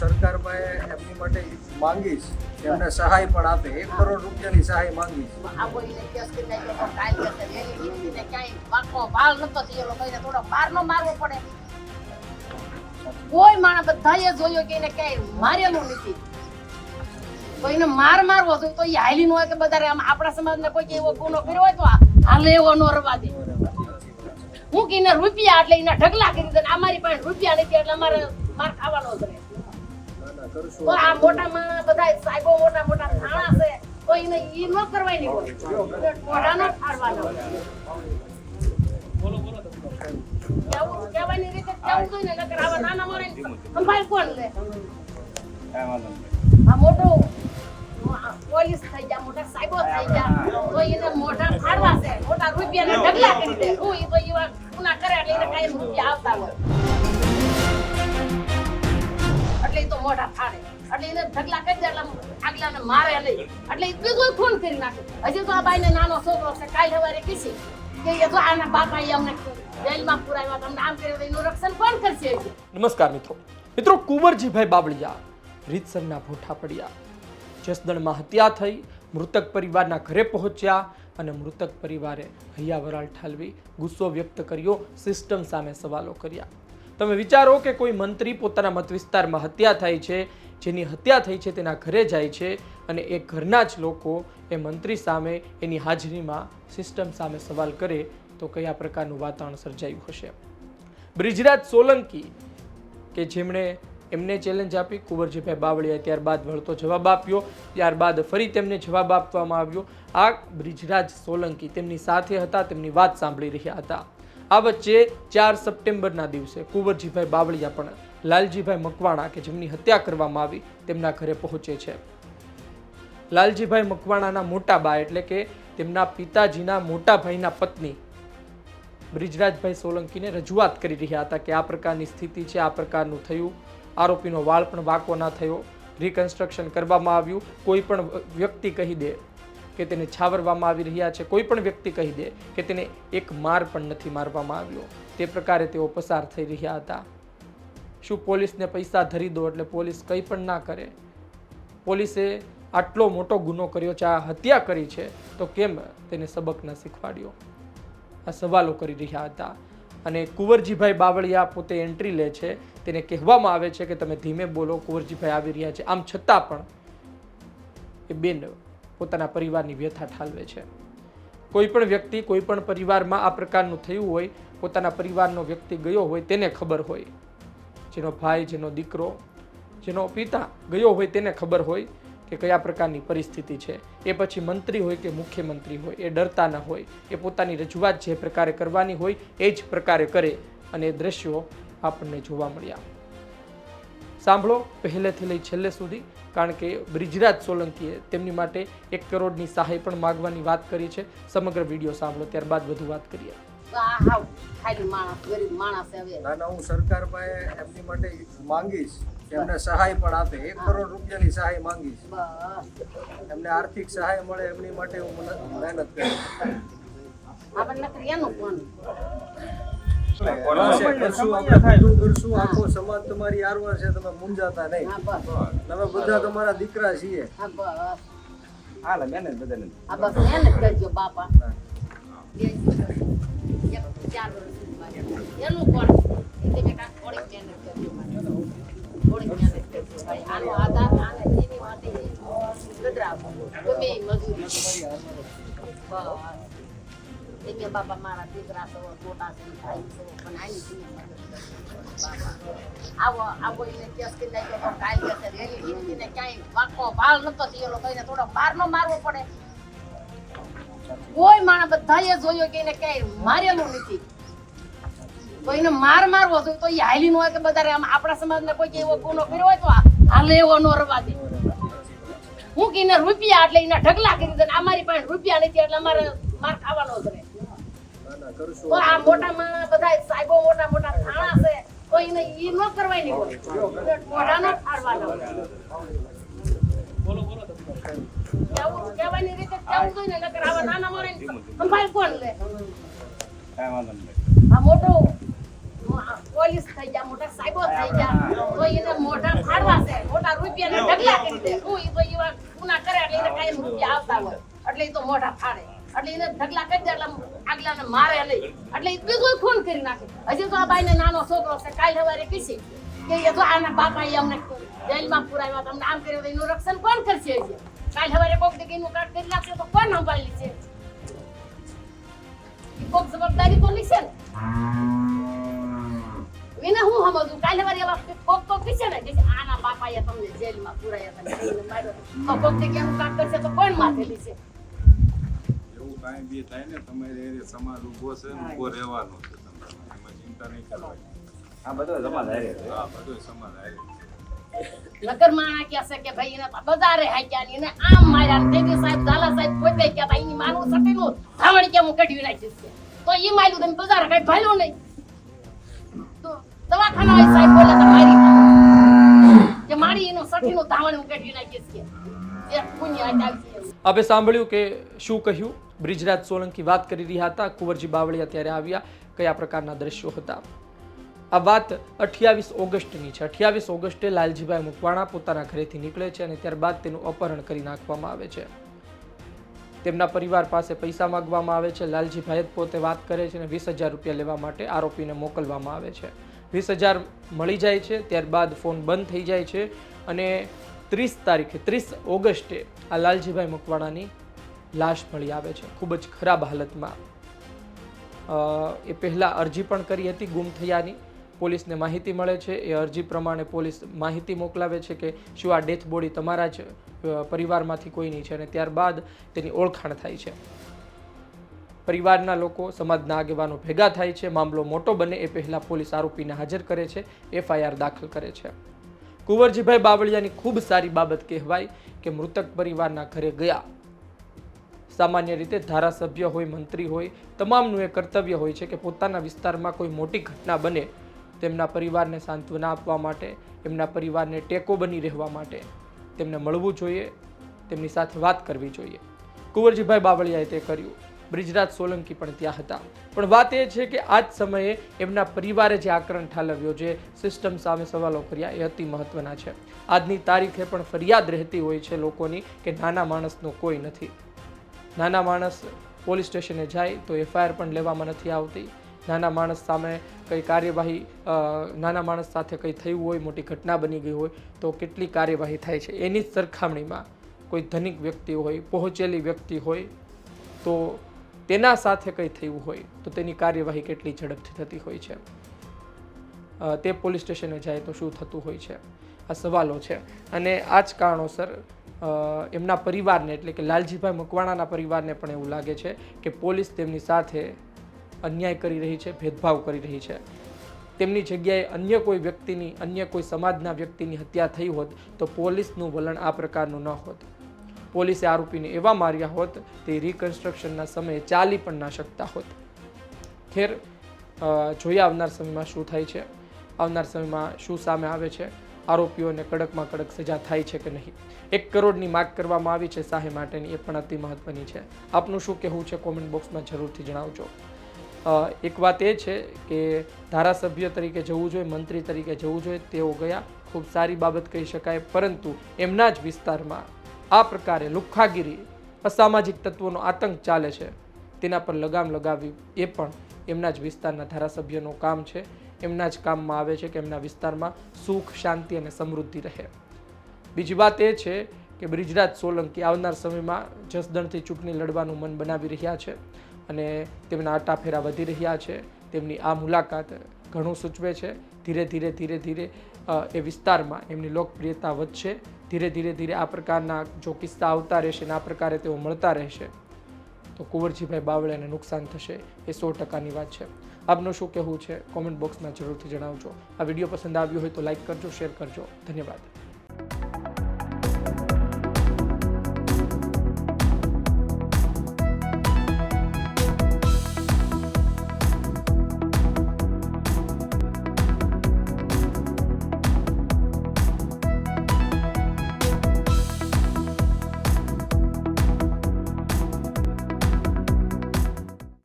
સરકાર પાસે એમની માટે માંગીશ. એમને સહાય પણ આપે. એક કરોડ રૂપિયાની સહાય માંગીશ. કાંઈ માણસ બધાએ જોયો કે એને ક્યાંય મારેલું નથી. કોઈને માર મારવો જોઈએ તો એ હાલી નો હોય કે બધા આમ આપણા સમાજને કોઈ એવો ગુનો કર્યો હોય તો હાલે એવો નો રવા દે. હું કે રૂપિયા એટલે એના ઢગલા કરી દે અમારી પાસે રૂપિયા નથી એટલે અમારે માર ખાવાનો જ રહે. તો આ મોટા માણસ બધા સાહેબો મોટા મોટા થાણા છે તો એને ઈ ન કરવાની હોય. મોઢાનો જ ફાડવાનો હોય. કેવું કહેવાની રીતે કેવું જોઈએ નકર આવા નાના મોરે સંભાળ કોણ લે? આ મોટો પોલીસ થઈ ગયા મોટા સાહેબો થઈ ગયા. તો એને મોઢા ફાડવા છે. મોટા રૂપિયાના ઢગલા કરી દે. હું તો ઈવા ગુના કરે એટલે એને કાંઈ રૂપિયા આવતા હોય. તો મોઢા ફાડે. એટલે એને ઢગલા કરી દે એટલે આગલાને મારે નહીં. એટલે એ બીજો ખૂન કરી નાખે. હજી તો આ બાઈને નાનો છોકરો છે, કાલ સવારે કીધી કે એ તો આના બાપા અમને જેલમાં પુરાવ્યા તમને આમ કર્યું એનું રક્ષણ કોણ કરશે નમસ્કાર મિત્રો. મિત્રો, કુંવરજીભાઈ બાબળિયા, રીતસરના ભૂઠા પડ્યા. જસદણમાં હત્યા થઈ, મૃતક પરિવારના ઘરે પહોંચ્યા અને મૃતક પરિવારે હૈયા વરાળ ઠાલવી ગુસ્સો વ્યક્ત કર્યો, સિસ્ટમ સામે સવાલો કર્યા. તમે વિચારો કે કોઈ મંત્રી પોતાના મત વિસ્તારમાં હત્યા થાય છે, જેની હત્યા થઈ છે તેના ઘરે જાય છે અને એ ઘરના જ લોકો એ મંત્રી સામે એની હાજરીમાં સિસ્ટમ સામે સવાલ કરે, તો કયા પ્રકારનું વાતાવરણ સર્જાયું હશે? બ્રિજરાજ સોલંકી કે જેમણે એમને ચેલેન્જ આપી, કુંવરજીભાઈ બાવળિયાએ ત્યારબાદ વળતો જવાબ આપ્યો, ત્યારબાદ ફરી તેમને જવાબ આપવામાં આવ્યો. આ બ્રિજરાજ સોલંકી તેમની સાથે હતા, તેમની વાત સાંભળી રહ્યા હતા. આ વચ્ચે ચાર સપ્ટેમ્બરના દિવસે કુંવરજીભાઈ બાવળિયા પણ લાલજીભાઈ મકવાણા કે જેમની હત્યા કરવામાં આવી તેમના ઘરે પહોંચે છે. લાલજીભાઈ મકવાણાના મોટા બા એટલે કે તેમના પિતાજીના મોટા ભાઈના પત્ની બ્રિજરાજભાઈ સોલંકીને રજૂઆત કરી રહ્યા હતા કે આ પ્રકારની સ્થિતિ છે, આ પ્રકારનું થયું. આરોપીનો વાળ પણ વાંકો ના થયો. રિકન્સ્ટ્રક્શન કરવામાં આવ્યું. કોઈ પણ વ્યક્તિ કહી દે કે તેને છાવરવામાં આવી રહ્યા છે. કોઈ પણ વ્યક્તિ કહી દે કે તેને એક માર પણ નથી મારવામાં આવ્યો. તે પ્રકારે તેઓ પસાર થઈ રહ્યા હતા. શું પોલીસને પૈસા ધરી દો એટલે પોલીસ કંઈ પણ ના કરે? પોલીસે આટલો મોટો ગુનો કર્યો છે, આ હત્યા કરી છે, તો કેમ તેને સબક ન શીખવાડ્યો? આ સવાલો કરી રહ્યા હતા. અને કુંવરજીભાઈ બાવળિયા પોતે એન્ટ્રી લે છે. તેને કહેવામાં આવે છે કે તમે ધીમે બોલો, કુંવરજીભાઈ આવી રહ્યા છે. આમ છતાં પણ એ બેન પોતાના પરિવારની વ્યથા ઠાલવે છે. કોઈ પણ વ્યક્તિ કોઈ પણ પરિવારમાં આ પ્રકારનું થયું હોય, પોતાના પરિવારનો વ્યક્તિ ગયો હોય તેને ખબર હોય. જેનો ભાઈ, જેનો દીકરો, જેનો પિતા ગયો હોય તેને ખબર હોય કે કયા પ્રકારની પરિસ્થિતિ છે. એ પછી મંત્રી હોય કે મુખ્યમંત્રી હોય, એ ડરતા ન હોય. એ પોતાની રજૂઆત જે પ્રકારે કરવાની હોય એ જ પ્રકારે કરે અને એ દ્રશ્યો આપણને જોવા મળ્યા. સાંભળો પહેલેથી લઈ છેલ્લે સુધી કારણ કે બ્રિજરાજ સોલંકીએ તેમની માટે એક કરોડની સહાય પણ માગવાની વાત કરી છે. સમગ્ર વીડિયો સાંભળો ત્યારબાદ વધુ વાત કરીએ. હું સરકાર એમની માટે માંગીશ. એમને સહાય પણ આપે. એક કરોડ રૂપિયાની સહાય માંગીશ. એમને આર્થિક સહાય મળે એમની માટે હું મન- મહેનત કરીશ. આપણને આખો સમાજ તમારી આરવાર છે તમે મુંજાતા નહીં. હા બસ. તમે બધા તમારા દીકરા છીએ. હા બસ. હાલે મહેનત બધાને. આ બસ મહેનત કરજો બાપા. એનું કોણ તમે કાંઈક થોડીક મહેનત કરજો થોડીક મહેનત કરજો ભાઈ આનો આધાર આને એની માટે એ ગમે મજૂરી બસ. એ કે બાપા મારા દીકરા છો મોટા છે ભાઈ છો પણ આની બાપા આવો આવો એને કેસ કરી નાખ્યો તો કાલ કરશે રેલી જીતીને ક્યાંય વાંકો ભાલ નતો થયેલો કોઈને થોડો બાર નો મારવો પડે કોઈ માણસ બધાએ જોયો કે એને ક્યાંય મારેલું નથી તો એને માર મારવો જોઈએ તો એ હાલી નો હોય કે બધા આમ આપણા સમાજને કોઈ એવો ગુનો કર્યો હોય તો હાલે એવો નો રવા દે હું કે રૂપિયા એટલે એના ઢગલા કરી દે અમારી પાસે રૂપિયા નથી, એટલે અમારે માર ખાવાનો જ રહે. ના ના તો આ મોટા માણસ બધા સાહેબો મોટા મોટા થાણા છે તો એને ઈ ન કરવાની હોય મોઢાનો ફાડવાનો બોલો કેવું કહેવાની રીતે કેવું જોઈએ નકર આવા નાના મોરે સંભાળ કોણ લે? કાંઈ વાંધો નહીં. આ મોટો પોલીસ થઈ ગયા મોટા સાહેબો થઈ ગયા તો એને મોઢા ફાડવા છે રૂપિયાના ઢગલા કરી દે. હું ઈ તો એવા ગુના કરે એટલે એને કાંઈ રૂપિયા આવતા હોય એટલે એ તો મોઢા ફાડે. એટલે એને ઢગલા કરી દે, એટલે આગલાને મારે નહીં. એટલે બીજું ખૂન કરી નાખે. હજી તો આ બાઈને નાનો છોકરો છે, કાલ સવારે કીશે કે એ તો આના બાપાએ અમને જેલમાં પુરાવ્યા તમને આમ કર્યું એનું રક્ષણ કોણ કરશે હજી? કાલ સવારે કોક દીકરી નું કાઢ કરી નાખશે તો કોણ સંભાળી છે? કોક જવાબદારી તો લેશે ને. એને હું સમજુ? કાલે વારે એવા કોક કોક કહેશે ને, કે આના બાપાએ તમને જેલમાં પુરાયા હતા ને માર્યો તો કોક દી કેમ કાક કરશે તો કોણ માથે એવું કાંઈ બી થાય ને તમારે એ સમાજ ઊભો છે ને ઊભો રહેવાનો છે તમારે. એમાં ચિંતા નહીં કરવાની. આ બધો સમાજ હારે છે. હા બધો સમાજ આવે નગર માણા કહે છે કે ભાઈ એને બજારે હાક્યા ને આમ માર્યા. દેવી સાહેબ ઝાલા સાહેબ પોતે કહેતા એની માનું સટીનું ધાવણ કે હું કઢવી નાખીશ તો ઈ માર્યું તમે બજારે કઈ ભાલ્યું નહીં. તો દવાખાના વાળી સાહેબ બોલે તો મારી કે મારી એનું સટીનું ધાવણ હું કઢી નાખીશ કે. જે પુણ્ય આવી છે. આપણે સાંભળ્યું કે શું કહ્યું? બ્રિજરાજ સોલંકી વાત કરી રહ્યા હતા. કુંવરજી બાવળિયા ત્યારે આવ્યા. કયા પ્રકારના દ્રશ્યો હતા? આ વાત અઠ્યાવીસ ઓગસ્ટની છે. અઠ્યાવીસ ઓગસ્ટે લાલજીભાઈ મુકવાણા પોતાના ઘરેથી નીકળે છે અને ત્યારબાદ તેનું અપહરણ કરી નાખવામાં આવે છે. તેમના પરિવાર પાસે પૈસા માંગવામાં આવે છે. લાલજીભાઈ પોતે વાત કરે છે અને વીસ હજાર રૂપિયા લેવા માટે આરોપીને મોકલવામાં આવે છે. વીસ હજાર મળી જાય છે, ત્યારબાદ ફોન બંધ થઈ જાય છે અને ત્રીસ તારીખે, ત્રીસ ઓગસ્ટે આ લાલજીભાઈ મકવાણાની લાશ મળી આવે છે. ખૂબ જ ખરાબ હાલતમાં. એ પહેલાં અરજી પણ કરી હતી ગુમ થયાની. પોલીસને માહિતી મળે છે. એ અરજી પ્રમાણે પોલીસ માહિતી મોકલાવે છે કે શું આ ડેથ બોડી તમારા જ પરિવારમાંથી કોઈની છે અને ત્યારબાદ તેની ઓળખાણ થાય છે. પરિવારના લોકો સમાજના આગેવાનો ભેગા થાય છે. મામલો મોટો બને એ પહેલાં પોલીસ આરોપીને હાજર કરે છે. એફઆઈઆર દાખલ કરે છે. કુંવરજીભાઈ બાવળિયાની ખૂબ સારી બાબત કહેવાય કે મૃતક પરિવારના ઘરે ગયા. સામાન્ય રીતે ધારાસભ્ય હોય, મંત્રી હોય, તમામનું એ કર્તવ્ય હોય છે કે પોતાના વિસ્તારમાં કોઈ મોટી ઘટના બને તેમના પરિવારને સાંત્વના આપવા માટે, એમના પરિવારને ટેકો બની રહેવા માટે તેમને મળવું જોઈએ, તેમની સાથે વાત કરવી જોઈએ. કુંવરજીભાઈ બાવળિયાએ તે કર્યું. બ્રિજરાજ સોલંકી પણ ત્યાં હતા. પણ વાત એ છે કે આ જ સમયે એમના પરિવારે જે આકરણ ઠાલવ્યો જે સિસ્ટમ સામે સવાલો કર્યા, એ અતિ મહત્વના છે. આજની તારીખે પણ ફરિયાદ રહેતી હોય છે લોકોની કે નાના માણસનો કોઈ નથી. નાના માણસ પોલીસ સ્ટેશને જાય તો એફઆઈઆર પણ લેવામાં નથી આવતી. નાના માણસ સામે કંઈ કાર્યવાહી નાના માણસ સાથે કંઈ થયું હોય, મોટી ઘટના બની ગઈ હોય, તો કેટલી કાર્યવાહી થાય છે? એની સરખામણીમાં કોઈ ધનિક વ્યક્તિ હોય, પહોંચેલી વ્યક્તિ હોય, તો તેના સાથે કંઈ થયું હોય, તો તેની કાર્યવાહી કેટલી ઝડપથી થતી હોય છે? તે પોલીસ સ્ટેશને જાય તો શું થતું હોય છે? આ સવાલો છે. અને આ જ કારણોસર એમના પરિવારને, એટલે કે લાલજીભાઈ મકવાણાના પરિવારને પણ એવું લાગે છે કે પોલીસ તેમની સાથે અન્યાય કરી રહી છે, ભેદભાવ કરી રહી છે. તેમની જગ્યાએ અન્ય કોઈ વ્યક્તિની, અન્ય કોઈ સમાજના વ્યક્તિની હત્યા થઈ હોત તો પોલીસનું વલણ આ પ્રકારનું ન હોત. પોલીસે આરોપીને એવા માર્યા હોત, તે રિકન્સ્ટ્રક્શનના સમયે ચાલી પણ ના શકતા હોત. ખેર જોઈએ આવનાર સમયમાં શું થાય છે? આવનાર સમયમાં શું સામે આવે છે? આરોપીઓને કડકમાં કડક સજા થાય છે કે નહીં? એક કરોડની માગ કરવામાં આવી છે સાહે માટેની, એ પણ અતિ મહત્વની છે. આપનું શું કહેવું છે કોમેન્ટ બોક્સમાં જરૂરથી જણાવજો. એક વાત એ છે કે ધારાસભ્ય તરીકે જવું જોઈએ, મંત્રી તરીકે જવું જોઈએ, તેઓ ગયા, ખૂબ સારી બાબત કહી શકાય, પરંતુ એમના જ વિસ્તારમાં આ પ્રકારે લુખ્ખાગીરી અસામાજિક તત્વોનો આતંક ચાલે છે. તેના પર લગામ લગાવવી એ પણ એમના જ વિસ્તારના ધારાસભ્યનું કામ છે. એમના જ કામમાં આવે છે કે એમના વિસ્તારમાં સુખ, શાંતિ અને સમૃદ્ધિ રહે. બીજી વાત એ છે કે બ્રિજરાજ સોલંકી આવનાર સમયમાં જસદણથી ચૂંટણી લડવાનું મન બનાવી રહ્યા છે અને તેમના આટાફેરા વધી રહ્યા છે. તેમની આ મુલાકાત ઘણું સૂચવે છે. ધીરે ધીરે ધીરે ધીરે એ વિસ્તારમાં એમની લોકપ્રિયતા વધશે. ધીરે ધીરે ધીરે આ પ્રકારના જો કિસ્સા આવતા રહેશે અને આ પ્રકારે તેઓ મળતા રહેશે. તો કુંવરજીભાઈ બાવળેને નુકસાન થશે એ સો ટકાની વાત છે. આપનું શું કહેવું છે? કોમેન્ટ બોક્સમાં જરૂરથી જણાવજો. આ વીડિયો પસંદ આવ્યો હોય તો લાઈક કરજો શેર કરજો. ધન્યવાદ.